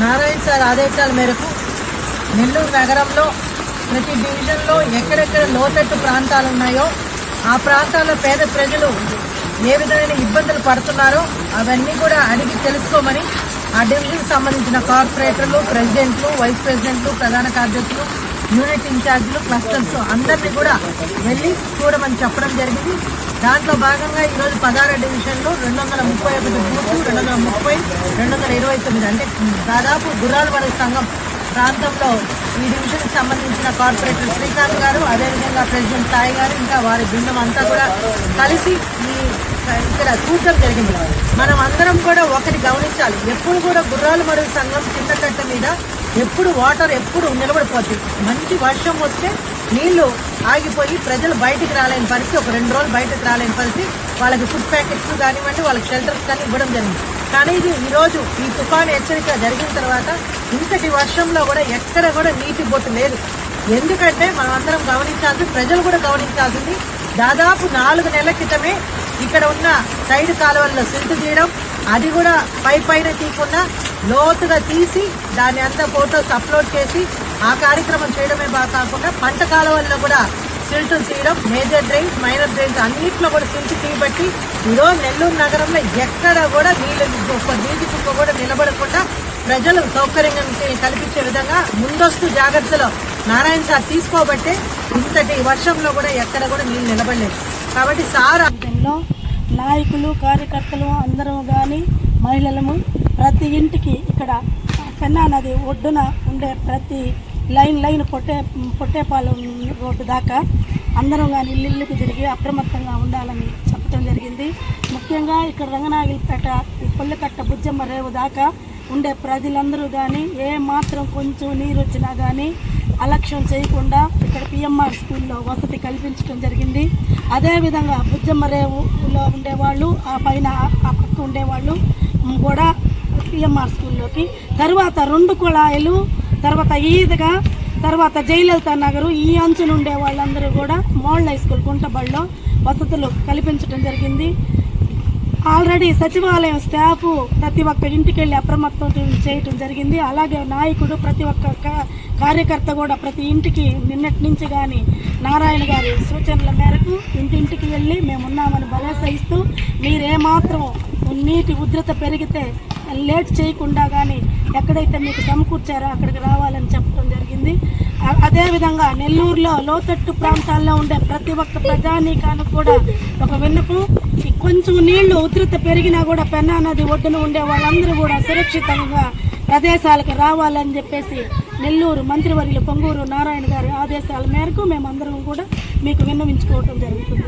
Narayana sir ఆదేశాల మేరకు నెల్లూరు నగరంలో ప్రతి డివిజన్లో ఎక్కడెక్కడ లోతట్టు ప్రాంతాలు ఉన్నాయో ఆ ప్రాంతాల్లో పేద ప్రజలు ఏ విధమైన ఇబ్బందులు పడుతున్నారో అవన్నీ కూడా అడిగి తెలుసుకోమని ఆ డివిజన్ సంబంధించిన కార్పొరేటర్లు ప్రెసిడెంట్లు వైస్ ప్రెసిడెంట్లు ప్రధాన కార్యదర్శులు యూనిట్ ఇన్ఛార్జీలు క్లస్టర్స్ అందరినీ కూడా వెళ్ళి చూడమని చెప్పడం జరిగింది. దాంట్లో భాగంగా ఈరోజు పదహారు డివిజన్లు రెండు వందల ముప్పై ఒకటి బూతు రెండు వందల ముప్పై రెండు వందల ఇరవై తొమ్మిది. అంటే దాదాపు గుర్రాలవాడ సంఘం ప్రాంతంలో ఈ డివిజన్కి సంబంధించిన కార్పొరేటర్ శ్రీకాంత్ గారు అదేవిధంగా ప్రెసిడెంట్ సాయి గారు ఇంకా వారి బృందం అంతా కూడా కలిసి ఈ ఇక్కడ చూడటం జరిగింది. మనం అందరం కూడా ఒకటి గమనించాలి. ఎప్పుడు కూడా గుర్రాలు మరుగు సంఘం కింద కట్ట మీద ఎప్పుడు వాటర్ ఎప్పుడు నిలబడిపోతుంది మంచి వర్షం వస్తే నీళ్ళు ఆగిపోయి ప్రజలు బయటికి రాలేని పరిస్థితి ఒక రెండు రోజులు బయటకు రాలేని పరిస్థితి. వాళ్ళకి ఫుడ్ ప్యాకెట్స్ కానివ్వండి వాళ్ళకి షెల్టర్స్ కానీ ఇవ్వడం జరిగింది. కానీ ఇది ఈరోజు ఈ తుఫాను హెచ్చరిక జరిగిన తర్వాత ఇంతటి వర్షంలో కూడా ఎక్కడ కూడా నీటి బొట్టు లేదు. ఎందుకంటే మనం అందరం గమనించాల్సి ప్రజలు కూడా గమనించాల్సింది దాదాపు నాలుగు నెలల క్రితమే ఇక్కడ ఉన్న సైడ్ కాలువల్లో సిల్ట్ తీయడం అది కూడా పై పైన తీయకుండా లోతుగా తీసి దాన్ని అంతా ఫోటోస్ అప్లోడ్ చేసి ఆ కార్యక్రమం చేయడమే బాగా కాకుండా పంట కాలువల్లో కూడా సిల్ట్ తీయడం మేజర్ డ్రైన్స్ మైనర్ డ్రైన్స్ అన్నింటిలో కూడా సిల్ట్ తీయబట్టి ఈరోజు నెల్లూరు నగరంలో ఎక్కడ కూడా నీళ్ళు ఒక్క నీటి చుక్క కూడా నిలబడకుండా ప్రజలు సౌకర్యంగా కల్పించే విధంగా ముందస్తు జాగ్రత్తలు నారాయణ సార్ తీసుకోబట్టే ఇంతటి వర్షంలో కూడా ఎక్కడ కూడా నీళ్ళు నిలబడలేదు. కాబట్టి సార్లో నాయకులు కార్యకర్తలు అందరము కానీ మహిళలము ప్రతి ఇంటికి ఇక్కడ పెన్నా నది ఒడ్డున ఉండే ప్రతి లైన్ లైన్ పొట్టే పొట్టేపాలెం రోడ్డు దాకా అందరం కానీ ఇల్లుకి తిరిగి అప్రమత్తంగా ఉండాలని చెప్పడం జరిగింది. ముఖ్యంగా ఇక్కడ రంగనాగిలిపేట ఈ పొల్లకట్ట బుజ్జమ్మ రేవు దాకా ఉండే ప్రజలందరూ కానీ ఏ మాత్రం కొంచెం నీరు వచ్చినా కానీ అలక్ష్యం చేయకుండా ఇక్కడ పిఎంఆర్ స్కూల్లో వసతి కల్పించడం జరిగింది. అదేవిధంగా బుజ్జమ్మరేవులో ఉండేవాళ్ళు ఆ పైన ఆ పక్క ఉండేవాళ్ళు కూడా పిఎంఆర్ స్కూల్లోకి. తర్వాత రెండు కుళాయిలు తర్వాత ఈద్గా తర్వాత జయలలిత నగరు ఈ అంచులు ఉండే వాళ్ళందరూ కూడా మోడల్ హై స్కూల్ కుంటబడిలో వసతులు కల్పించడం జరిగింది. ఆల్రెడీ సచివాలయం స్టాఫ్ ప్రతి ఒక్క ఇంటికి వెళ్ళి అప్రమత్తం చేయటం జరిగింది. అలాగే నాయకుడు ప్రతి ఒక్క కా- కార్యకర్త కూడా ప్రతి ఇంటికి నిన్నటి నుంచి కానీ నారాయణ గారి సూచనల మేరకు ఇంటింటికి వెళ్ళి మేము ఉన్నామని భరోసా ఇస్తూ మీరేమాత్రం నీటి ఉధృత పెరిగితే లేట్ చేయకుండా కానీ ఎక్కడైతే మీకు సమకూర్చారో అక్కడికి రావాలని చెప్పడం జరిగింది. అదేవిధంగా నెల్లూరులో లోతట్టు ప్రాంతాల్లో ఉండే ప్రతి ఒక్క ప్రజానీకానికి కూడా ఒక విన్నపం కొంచెం నీళ్ళు ఉధృత పెరిగినా కూడా పెన్నా నది ఒడ్డున ఉండే వాళ్ళందరూ కూడా సురక్షితంగా ప్రదేశాలకు రావాలని చెప్పేసి నెల్లూరు మంత్రివర్యులు పొంగూరు నారాయణ గారి ఆదేశాల మేరకు మేమందరం కూడా మీకు విన్నవించుకోవటం జరుగుతుంది.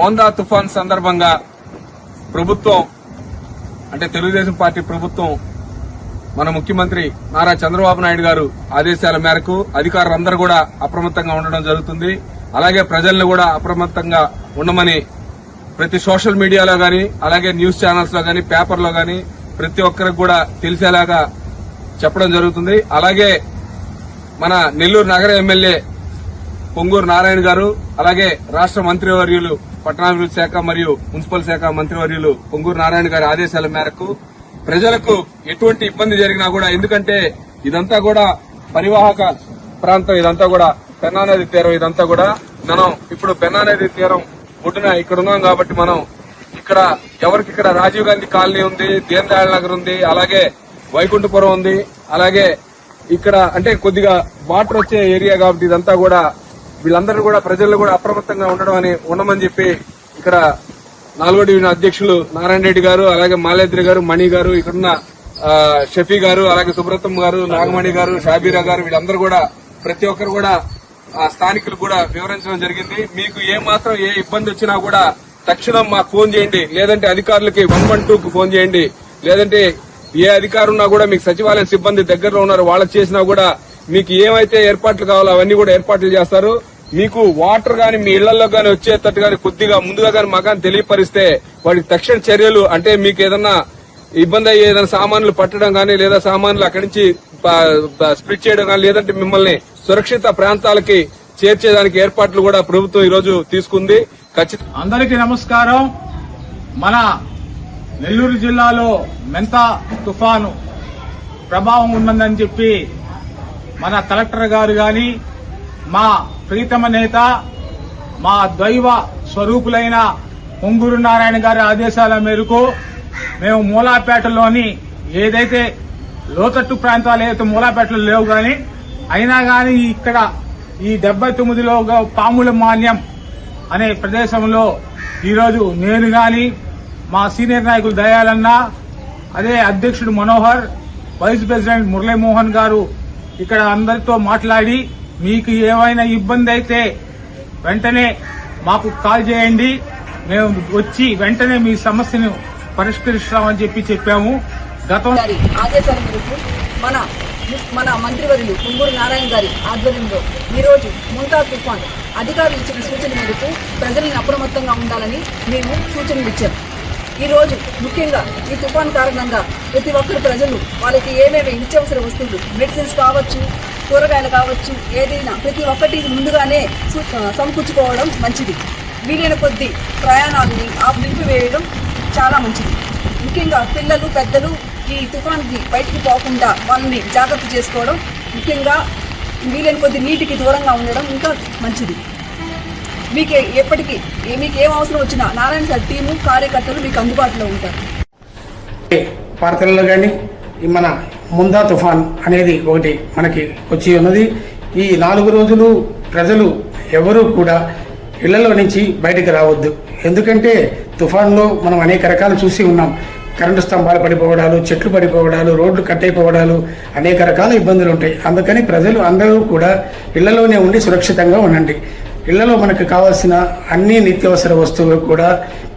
మోందా తుఫాన్ సందర్భంగా ప్రభుత్వం అంటే తెలుగుదేశం పార్టీ ప్రభుత్వం మన ముఖ్యమంత్రి నారా చంద్రబాబు నాయుడు గారు ఆదేశాల మేరకు అధికారులందరూ కూడా అప్రమత్తంగా ఉండడం జరుగుతుంది. అలాగే ప్రజలను కూడా అప్రమత్తంగా ఉండమని ప్రతి సోషల్ మీడియాలో గాని అలాగే న్యూస్ ఛానల్స్లో గాని పేపర్లో గాని ప్రతి ఒక్కరికి కూడా తెలిసేలాగా చెప్పడం జరుగుతుంది. అలాగే మన నెల్లూరు నగర ఎమ్మెల్యే పొంగూరు నారాయణ గారు అలాగే రాష్ట్ర మంత్రివర్యులు పట్టణాభివృద్ధి శాఖ మరియు మున్సిపల్ శాఖ మంత్రివర్యులు పొంగూరు నారాయణ గారి ఆదేశాల మేరకు ప్రజలకు ఎటువంటి ఇబ్బంది జరిగినా కూడా ఎందుకంటే ఇదంతా కూడా పరివాహక ప్రాంతం ఇదంతా కూడా పెన్నా నది తీరం ఇదంతా కూడా మనం ఇప్పుడు పెన్నా నది తీరం పుట్టిన ఇక్కడ ఉన్నాం కాబట్టి మనం ఇక్కడ ఎవరికి ఇక్కడ రాజీవ్ గాంధీ కాలనీ ఉంది దీన్ దయాళ్ నగర్ ఉంది అలాగే వైకుంఠపురం ఉంది అలాగే ఇక్కడ అంటే కొద్దిగా వాటర్ వచ్చే ఏరియా కాబట్టి ఇదంతా కూడా వీళ్ళందరూ కూడా ప్రజలు కూడా అప్రమత్తంగా ఉండడం అని ఉండమని చెప్పి ఇక్కడ నాలుగో డివిజన్ అధ్యక్షులు నారాయణ రెడ్డి గారు అలాగే మాలేద్రి గారు మణి గారు ఇక్కడున్న షఫీ గారు అలాగే సుబ్రతం గారు నాగమణి గారు షాబీరా గారు వీళ్ళందరూ కూడా ప్రతి ఒక్కరు కూడా స్థానికులు కూడా వివరించడం జరిగింది. మీకు ఏ మాత్రం ఏ ఇబ్బంది వచ్చినా కూడా తక్షణం మాకు ఫోన్ చేయండి. లేదంటే అధికారులకి వన్ వన్ టూకు ఫోన్ చేయండి. లేదంటే ఏ అధికారు ఉన్నా కూడా మీకు సచివాలయం సిబ్బంది దగ్గరలో ఉన్నారు వాళ్ళకి చేసినా కూడా మీకు ఏమైతే ఏర్పాట్లు కావాలో అవన్నీ కూడా ఏర్పాట్లు చేస్తారు. మీకు వాటర్ గాని మీ ఇళ్ళలో గాని వచ్చేటట్టు గాని కొద్దిగా ముందుగా గాని మాకు తెలియపరిస్తే వాటికి తక్షణ చర్యలు అంటే మీకు ఏదన్నా ఇబ్బంది అయ్యే ఏదైనా సామాన్లు పట్టడం గానీ లేదా సామాన్లు అక్కడి నుంచి స్ప్లిట్ చేయడం గానీ లేదంటే మిమ్మల్ని సురక్షిత ప్రాంతాలకి చేర్చేదానికి ఏర్పాట్లు కూడా ప్రభుత్వం ఈరోజు తీసుకుంది. ఖచ్చితంగా అందరికీ నమస్కారం. మన నెల్లూరు జిల్లాలో మెంత తుఫాను ప్రభావం ఉన్నదని చెప్పి మన కలెక్టర్ గారు గాని మా ప్రీతమ నేత మా దైవ స్వరూపులైన పొంగూరు నారాయణ గారి ఆదేశాల మేరకు మేము మూలాపేటలోని ఏదైతే లోతట్టు ప్రాంతాలు ఏదైతే మూలాపేటలు లేవు కానీ అయినా కానీ ఇక్కడ ఈ డెబ్బై తొమ్మిదిలో పాముల మాన్యం అనే ప్రదేశంలో ఈరోజు నేను గాని మా సీనియర్ నాయకులు దయాలన్న అదే అధ్యక్షుడు మనోహర్ వైస్ ప్రెసిడెంట్ మురళీమోహన్ గారు ఇక్కడ అందరితో మాట్లాడి మీకు ఏమైనా ఇబ్బంది అయితే వెంటనే మాకు కాల్ చేయండి. మేము వచ్చి వెంటనే మీ సమస్యను పరిష్కరిస్తామని చెప్పి చెప్పాము. గతం ఆదేశాల మేరకు మన మన మంత్రివర్యులు కుంగూరు నారాయణ గారి ఆధ్వర్యంలో ఈరోజు ముంతా తుఫాన్ అధికారులు ఇచ్చిన సూచన మేరకు ప్రజలను అప్రమత్తంగా ఉండాలని మేము సూచనలు ఇచ్చాం. ఈ రోజు ముఖ్యంగా ఈ తుఫాన్ కారణంగా ప్రతి ఒక్కరు ప్రజలు వాళ్ళకి ఏమేమి నిత్యావసర వస్తువులు మెడిసిన్స్ కావచ్చు కూరగాయలు కావచ్చు ఏదైనా ప్రతి ఒక్కటి ముందుగానే సమకూర్చుకోవడం మంచిది. వీలైన కొద్దీ ప్రయాణాలని ఆ నిలిపివేయడం చాలా మంచిది. ముఖ్యంగా పిల్లలు పెద్దలు ఈ తుఫాన్కి బయటికి పోకుండా వాళ్ళని జాగ్రత్త చేసుకోవడం ముఖ్యంగా వీలైన కొద్ది నీటికి దూరంగా ఉండడం ఇంకా మంచిది. మీకు ఎప్పటికీ మీకు ఏం అవసరం వచ్చినా నారాయణ సార్ టీము కార్యకర్తలు మీకు అందుబాటులో ఉంటారు. వార్తల్లో కానీ మన ముందా తుఫాన్ అనేది ఒకటి మనకి వచ్చి ఉన్నది. ఈ నాలుగు రోజులు ప్రజలు ఎవరూ కూడా ఇళ్ళలో నుంచి బయటకు రావద్దు. ఎందుకంటే తుఫాన్లో మనం అనేక రకాలు చూసి ఉన్నాం. కరెంటు స్తంభాలు పడిపోవడాలు చెట్లు పడిపోవడాలు రోడ్లు కట్టయిపోవడాలు అనేక రకాల ఇబ్బందులు ఉంటాయి. అందుకని ప్రజలు అందరూ కూడా ఇళ్ళలోనే ఉండి సురక్షితంగా ఉండండి. ఇళ్ళలో మనకు కావాల్సిన అన్ని నిత్యావసర వస్తువులు కూడా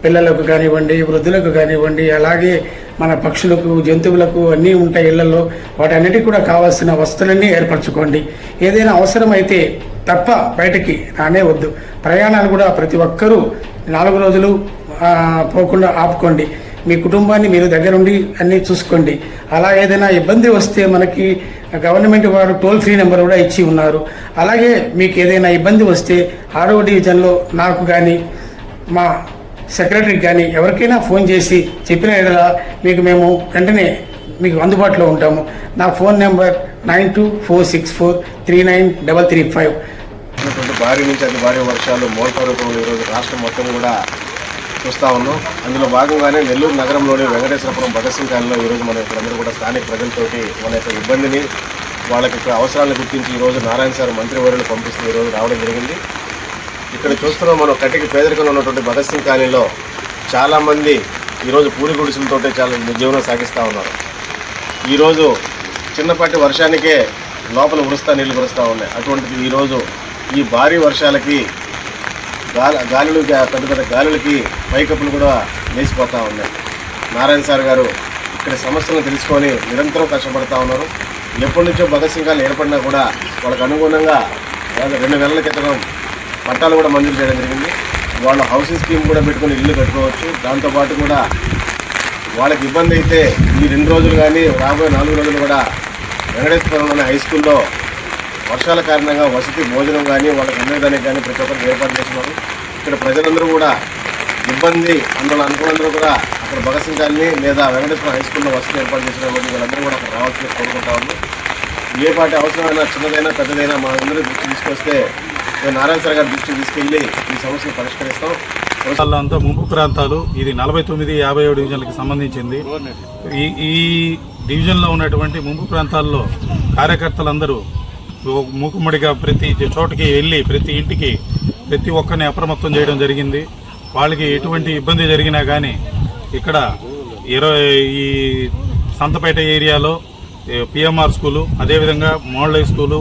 పిల్లలకు కానివ్వండి వృద్ధులకు కానివ్వండి అలాగే మన పక్షులకు జంతువులకు అన్నీ ఉంటాయి ఇళ్ళలో. వాటన్నిటికీ కూడా కావాల్సిన వస్తువులన్నీ ఏర్పరచుకోండి. ఏదైనా అవసరమైతే తప్ప బయటికి రానే వద్దు. ప్రయాణాలు కూడా ప్రతి ఒక్కరూ నాలుగు రోజులు పోకుండా ఆపుకోండి. మీ కుటుంబాన్ని మీరు దగ్గరుండి అన్నీ చూసుకోండి. అలా ఏదైనా ఇబ్బంది వస్తే మనకి గవర్నమెంట్ వారు టోల్ ఫ్రీ నెంబర్ కూడా ఇచ్చి ఉన్నారు. అలాగే మీకు ఏదైనా ఇబ్బంది వస్తే ఆరో డివిజన్లో నాకు కానీ మా సెక్రటరీకి కానీ ఎవరికైనా ఫోన్ చేసి చెప్పిన ఎడలా మీకు మేము వెంటనే మీకు అందుబాటులో ఉంటాము. నా phone number nine two four six four three nine double three five. భారీ నుంచి అతి భారీ వర్షాలు మోటార్ రూపంలో ఈరోజు రాష్ట్రం మొత్తం కూడా చూస్తా ఉన్నాం. అందులో భాగంగానే నెల్లూరు నగరంలోని వెంకటేశ్వరపురం భగత్ సింగ్ కాలనీలో ఈరోజు మన ఇక్కడందరూ కూడా స్థానిక ప్రజలతోటి మన యొక్క ఇబ్బందిని వాళ్ళకి యొక్క అవసరాలను గుర్తించి ఈరోజు నారాయణ సార్ మంత్రివర్యులు పంపిస్తూ ఈరోజు రావడం జరిగింది. ఇక్కడ చూస్తున్నాం మనం కట్టికి పేదరికంలో ఉన్నటువంటి భగత్ సింగ్ కాలనీలో చాలామంది ఈరోజు పూరి గుడిసెలతోటే చాలా జీవనం సాగిస్తూ ఉన్నారు. ఈరోజు చిన్నపాటి వర్షానికే లోపల ఉరుస్తా నీళ్ళు కురుస్తూ ఉన్నాయి. అటువంటిది ఈరోజు ఈ భారీ వర్షాలకి గాలి గాలులు పెద్ద పెద్ద గాలులకి పైకప్పులు కూడా లేచిపోతూ ఉన్నాయి. నారాయణ సార్ గారు ఇక్కడ సమస్యలను తెలుసుకొని నిరంతరం కష్టపడతా ఉన్నారు. ఎప్పటి నుంచో భగత్ సింగాలు ఏర్పడినా కూడా వాళ్ళకు అనుగుణంగా రెండు నెలల క్రితం పట్టాలు కూడా మంజూరు చేయడం జరిగింది. వాళ్ళ హౌసింగ్ స్కీమ్ కూడా పెట్టుకొని ఇల్లు కట్టుకోవచ్చు. దాంతోపాటు కూడా వాళ్ళకి ఇబ్బంది అయితే ఈ రెండు రోజులు కానీ రాబోయే నాలుగు రోజులు కూడా వెంకటేశ్వరంలోని హై స్కూల్లో వర్షాల కారణంగా వసతి భోజనం కానీ వాళ్ళకి అందేదానికి కానీ ప్రతి ఒక్కరికి ఏర్పాటు చేస్తున్నారు. ఇక్కడ ప్రజలందరూ కూడా ఇబ్బంది అందులో అనుకున్నందరూ కూడా అక్కడ భగత్ సింగ్ కాలనీ లేదా వెంకటేశ్వర హై స్కూల్లో వసతి ఏర్పాటు చేసిన వీళ్ళందరూ కూడా అక్కడ రావాల్సి కోరుకుంటా ఉన్నాం ఏ పాటి అవసరమైనా చిన్నదైనా పెద్దదైనా మా అందరూ దృష్టి తీసుకొస్తే మేము నారాయణ సార్ గారి దృష్టికి తీసుకెళ్ళి ఈ సమస్యను పరిష్కరిస్తాం. ప్రాంతాల్లో అంతా ముంపు ప్రాంతాలు ఇది నలభై తొమ్మిది యాభై ఏడు డివిజన్లకు సంబంధించింది. ఈ ఈ డివిజన్లో ఉన్నటువంటి ముంపు ప్రాంతాల్లో కార్యకర్తలందరూ మూకుమ్మడిగా ప్రతి చోటకి వెళ్ళి ప్రతి ఇంటికి ప్రతి ఒక్కరిని అప్రమత్తం చేయడం జరిగింది. వాళ్ళకి ఎటువంటి ఇబ్బంది జరిగినా కానీ ఇక్కడ ఇరవై ఈ సంతపేట ఏరియాలో పిఎంఆర్ స్కూలు అదేవిధంగా మోడల్ స్కూలు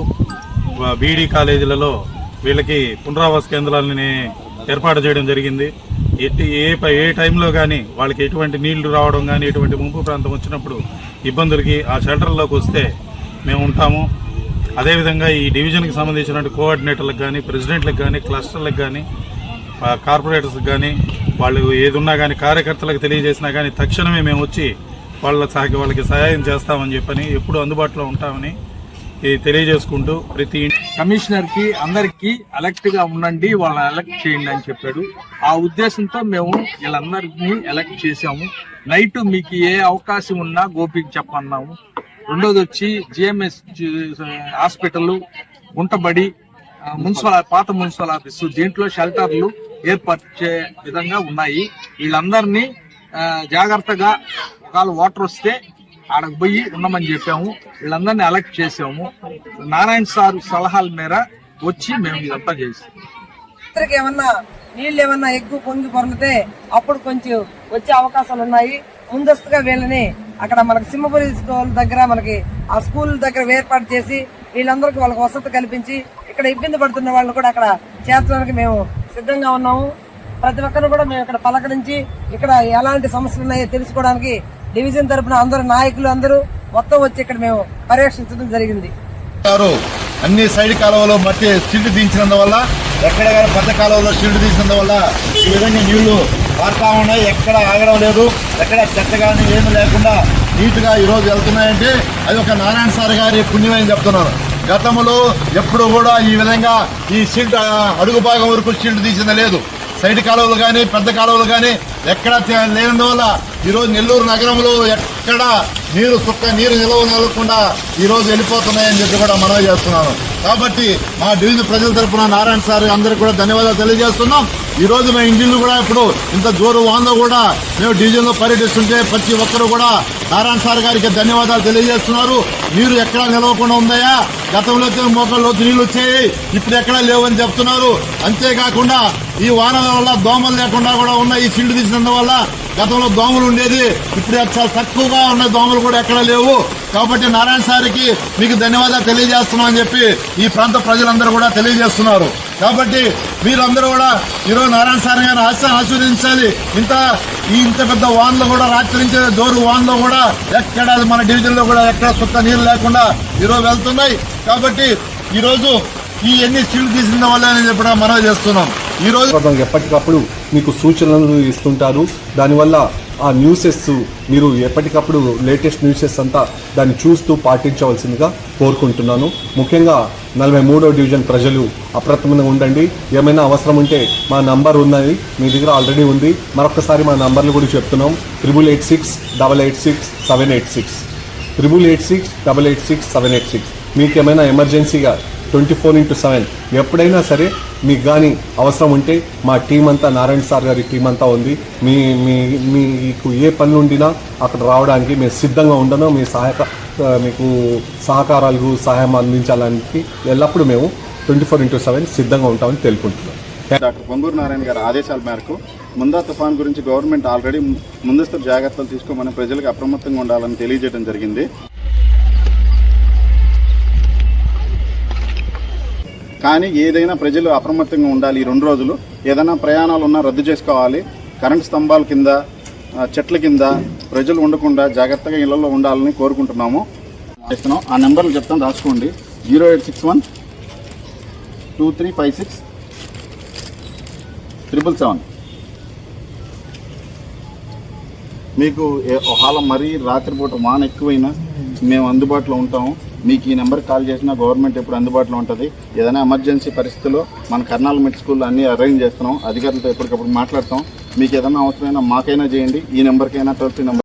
బీడీ కాలేజీలలో వీళ్ళకి పునరావాస కేంద్రాలని ఏర్పాటు చేయడం జరిగింది. ఎట్టి ఏ ఏ టైంలో కానీ వాళ్ళకి ఎటువంటి నీళ్ళు రావడం కానీ ఎటువంటి ముంపు ప్రాంతం వచ్చినప్పుడు ఇబ్బందులకి ఆ షెల్టర్లోకి వస్తే మేము ఉంటాము. అదేవిధంగా ఈ డివిజన్కి సంబంధించిన కోఆర్డినేటర్లకు కానీ ప్రెసిడెంట్లకు కానీ క్లస్టర్లకు కానీ కార్పొరేటర్స్కి కానీ వాళ్ళు ఏది ఉన్నా కానీ కార్యకర్తలకు తెలియజేసినా కానీ తక్షణమే మేము వచ్చి వాళ్ళ సహాయ వాళ్ళకి సహాయం చేస్తామని చెప్పని ఎప్పుడు అందుబాటులో ఉంటామని తెలియజేసుకుంటూ ప్రతి కమిషనర్కి అందరికీ ఎలక్ట్గా ఉండండి వాళ్ళని ఎలక్ట్ చేయండి అని చెప్పాడు. ఆ ఉద్దేశంతో మేము వీళ్ళందరినీ ఎలక్ట్ చేసాము నైట్ మీకు ఏ అవకాశం ఉన్నా గోపికి చెప్పన్నాము. రెండోది వచ్చి జిఎంఎస్ హాస్పిటల్ గుంటబడి మున్సిపల్ పాత మున్సిపల్ ఆఫీసు దీంట్లో షెల్టర్లు ఏర్పరిచే విధంగా ఉన్నాయి. వీళ్ళందరినీ జాగ్రత్తగా ఒకవేళ వాటర్ వస్తే ఆడకు పోయి ఉండమని చెప్పాము. వీళ్ళందరినీ అలర్ట్ చేసాము నారాయణ సార్ సలహాల మేర వచ్చి మేము ఇదంతా చేసాం ఏమన్నా నీళ్ళు ఏమన్నా ఎక్కువ పొంగి పొరలితే అప్పుడు కొంచెం వచ్చే అవకాశాలు ఉన్నాయి. ముందస్తుగా వీళ్ళని అక్కడ మనకి సింహపురి స్కూల్ దగ్గర మనకి ఆ స్కూల్ దగ్గర ఏర్పాటు చేసి వీళ్ళందరికీ వాళ్ళకి వసతి కల్పించి ఇక్కడ ఇబ్బంది పడుతున్న వాళ్ళు కూడా అక్కడ చేర్చడానికి మేము సిద్ధంగా ఉన్నాము. ప్రతి ఒక్కరు కూడా మేము ఇక్కడ పలకరించి ఇక్కడ ఎలాంటి సమస్యలు ఉన్నాయో తెలుసుకోవడానికి డివిజన్ తరపున అందరు నాయకులు అందరూ మొత్తం వచ్చి ఇక్కడ మేము పర్యవేక్షించడం జరిగింది. అన్ని సైడ్ కాలువలో మట్టి తీసినందు వల్ల ఎక్కడ కానీ పెద్ద కాలువలో తీసినందు తీసినందువల్ల ఈ విధంగా నీళ్ళు పారుతా ఉన్నాయి. ఎక్కడ ఆగడం లేదు. ఎక్కడ చెత్త కానీ ఏమి లేకుండా నీట్గా ఈరోజు వెళ్తున్నాయంటే అది ఒక నారాయణ సార్ గారి పుణ్యమని చెప్తున్నారు. గతంలో ఎప్పుడు కూడా ఈ విధంగా ఈ సిల్ట్ అడుగు భాగం వరకు సిల్ట్ తీసింది లేదు. సైడ్ కాలువలు కానీ పెద్ద కాలువలు కానీ ఎక్కడ లేనందువల్ల ఈరోజు నెల్లూరు నగరంలో ఎక్కడ నీరు సుక్క నీరు నిల్వ నిలవకుండా ఈరోజు వెళ్ళిపోతున్నాయని చెప్పి కూడా మనవి చేస్తున్నాను. కాబట్టి మా డివిజన్ ప్రజల తరపున నారాయణ సార్ అందరికీ కూడా ధన్యవాదాలు తెలియజేస్తున్నాం. ఈరోజు మా మేము ఇంజిన్లు కూడా ఇప్పుడు ఇంత జోరు వాందో కూడా మేము డివిజన్లో పర్యటిస్తుంటే ప్రతి ఒక్కరు కూడా నారాయణ సార్ గారికి ధన్యవాదాలు తెలియజేస్తున్నారు. నీరు ఎక్కడా నిలవకుండా ఉందయా గతంలో అయితే మోకాళ్ళు నీళ్ళు వచ్చాయి ఇప్పుడు ఎక్కడా లేవని చెప్తున్నారు. అంతేకాకుండా ఈ వానల వల్ల దోమలు లేకుండా కూడా ఉన్న ఈ ఫీల్డ్ తీసినందువల్ల గతంలో దోమలు ఉండేది ఇప్పుడు చాలా తక్కువగా ఉన్న దోమలు కూడా ఎక్కడ లేవు. కాబట్టి నారాయణ సార్కి మీకు ధన్యవాదాలు తెలియజేస్తున్నాం అని చెప్పి ఈ ప్రాంత ప్రజలందరూ కూడా తెలియజేస్తున్నారు. కాబట్టి మీరందరూ కూడా ఈరోజు నారాయణ సార్ గారిని ఆశ ఆశీర్వదించాలి. ఇంత ఈ ఇంత పెద్ద వాన్లో కూడా రాత్రి నుంచి జోరు వాన్లో కూడా ఎక్కడ మన డివిజన్లో కూడా ఎక్కడ సుక్క నీరు లేకుండా ఈరోజు వెళ్తున్నాయి. కాబట్టి ఈరోజు ఈ ఎన్ని సీళ్ళు తీసిన వల్ల చెప్పడం మనం మనవి చేస్తున్నాం. ఈ రోజు ఎప్పటికప్పుడు మీకు సూచనలు ఇస్తుంటారు. దానివల్ల ఆ న్యూసెస్ మీరు ఎప్పటికప్పుడు లేటెస్ట్ న్యూసెస్ అంతా దాన్ని చూస్తూ పాటించవలసిందిగా కోరుకుంటున్నాను. ముఖ్యంగా నలభై మూడో డివిజన్ ప్రజలు అప్రమత్తంగా ఉండండి. ఏమైనా అవసరం ఉంటే మా నంబర్ ఉన్నది. మీ దగ్గర ఆల్రెడీ ఉంది. మరొకసారి మా నంబర్లు కూడా చెప్తున్నాం. Triple eight six double eight six seven eight six. Triple eight six double eight six seven eight six. మీకు ఏమైనా ఎమర్జెన్సీగా ట్వంటీ ఫోర్ ఇంటూ సెవెన్ ఎప్పుడైనా సరే మీకు కానీ అవసరం ఉంటే మా టీం అంతా నారాయణ సార్ గారి టీం అంతా ఉంది. మీ మీ మీకు ఏ పని ఉండినా అక్కడ రావడానికి మేము సిద్ధంగా ఉండను. మీ సహాయక మీకు సహకారాలు సహాయం అందించాలని ఎల్లప్పుడూ మేము ట్వంటీ ఫోర్ ఇంటూ సెవెన్ సిద్ధంగా ఉంటామని తెలుపుకుంటున్నాం. డాక్టర్ పొంగూరు నారాయణ గారి ఆదేశాల మేరకు ముందా తుఫాన్ గురించి గవర్నమెంట్ ఆల్రెడీ ముందస్తు జాగ్రత్తలు తీసుకోమని ప్రజలకు అప్రమత్తంగా ఉండాలని తెలియజేయడం జరిగింది. కానీ ఏదైనా ప్రజలు అప్రమత్తంగా ఉండాలి ఈ రెండు రోజులు. ఏదైనా ప్రయాణాలు ఉన్నా రద్దు చేసుకోవాలి. కరెంట్ స్తంభాల కింద చెట్ల కింద ప్రజలు ఉండకుండా జాగ్రత్తగా ఇళ్ళలో ఉండాలని కోరుకుంటున్నాము. చేస్తున్నాం. ఆ నెంబర్లు చెప్తాను రాసుకోండి. Zero eight six one two three five six triple seven. మీకు ఒకవేళ మరీ రాత్రిపూట వాన ఎక్కువైనా మేము అందుబాటులో ఉంటాము. మీకు ఈ నెంబర్కి కాల్ చేసినా గవర్నమెంట్ ఎప్పుడు అందుబాటులో ఉంటుంది. ఏదైనా ఎమర్జెన్సీ పరిస్థితుల్లో మన కర్నాల్ మిడ్ స్కూల్లో అన్నీ అరేంజ్ చేస్తున్నాం. అధికారులతో ఎప్పటికప్పుడు మాట్లాడతాం. మీకు ఏదైనా అవసరమైనా మాకైనా చేయండి. ఈ నెంబర్కైనా టోల్ ఫ్రీ నెంబర్